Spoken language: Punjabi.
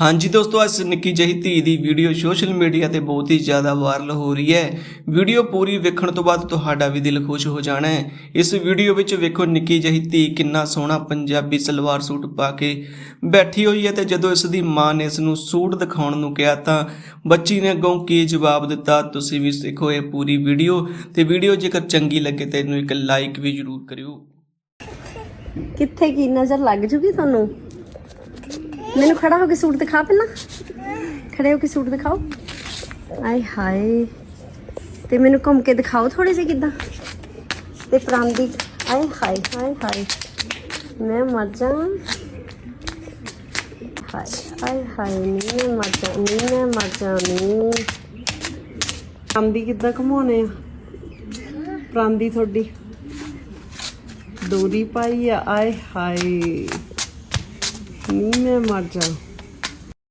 ਹਾਂਜੀ ਦੋਸਤੋ ਇਸ ਨਿੱਕੀ ਜਿਹੀ ਧੀ ਦੀ ਵੀਡੀਓ ਸੋਸ਼ਲ ਮੀਡੀਆ ਤੇ ਬਹੁਤ ਹੀ ਜ਼ਿਆਦਾ ਵਾਇਰਲ ਹੋ ਰਹੀ ਹੈ। ਵੀਡੀਓ ਪੂਰੀ ਵੇਖਣ ਤੋਂ ਬਾਅਦ ਤੁਹਾਡਾ ਵੀ ਦਿਲ ਖੁਸ਼ ਹੋ ਜਾਣਾ ਹੈ। ਇਸ ਵੀਡੀਓ ਵਿੱਚ ਵੇਖੋ ਨਿੱਕੀ ਜਿਹੀ ਧੀ ਕਿੰਨਾ ਸੋਹਣਾ ਪੰਜਾਬੀ ਸਲਵਾਰ ਸੂਟ ਪਾ ਕੇ ਬੈਠੀ ਹੋਈ ਹੈ ਤੇ ਜਦੋਂ ਇਸ ਦੀ ਮਾਂ ਨੇ ਇਸ ਨੂੰ ਸੂਟ ਦਿਖਾਉਣ ਨੂੰ ਕਿਹਾ ਤਾਂ ਬੱਚੀ ਨੇ ਅੱਗੋਂ ਕੀ ਜਵਾਬ ਦਿੱਤਾ, ਤੁਸੀਂ ਵੀ ਦੇਖੋ ਇਹ ਪੂਰੀ ਵੀਡੀਓ। ਤੇ ਵੀਡੀਓ ਜੇਕਰ ਚੰਗੀ ਲੱਗੇ ਤਾਂ ਇਹਨੂੰ ਇੱਕ ਲਾਈਕ ਵੀ ਜ਼ਰੂਰ ਕਰਿਓ। ਕਿੱਥੇ ਕੀ ਨਜ਼ਰ ਲੱਗ ਜੂਗੀ ਤੁਹਾਨੂੰ? ਮੈਨੂੰ ਖੜਾ ਹੋ ਕੇ ਸੂਟ ਦਿਖਾ ਪਹਿਲਾਂ। ਖੜੇ ਹੋ ਕੇ ਸੂਟ ਦਿਖਾਓ। ਆਏ ਹਾਏ। ਤੇ ਮੈਨੂੰ ਘੁੰਮ ਕੇ ਦਿਖਾਓ ਥੋੜੇ ਜਿਹੇ ਕਿਦਾਂ। ਤੇ ਪ੍ਰਾਂਦੀ, ਆਏ ਹਾਏ ਹਾਏ ਹਾਏ। ਮੈਂ ਮਰ ਜਾ ਹਾਏ ਹਾਏ ਹਾਏ, ਨੀ, ਮੈਂ ਮਰ ਜਾ ਨੀ, ਮੈਂ ਮਰ ਜਾ ਨੀ। ਪ੍ਰਾਂਦੀ ਕਿੱਦਾਂ ਘਮਾਉਣੇ ਆ? ਪ੍ਰਾਂਦੀ ਤੁਹਾਡੀ। ਡੋਰੀ ਪਾਈ ਆ, ਆਏ ਹਾਏ। ਨੀ ਮੈਂ ਮਰ ਜਾ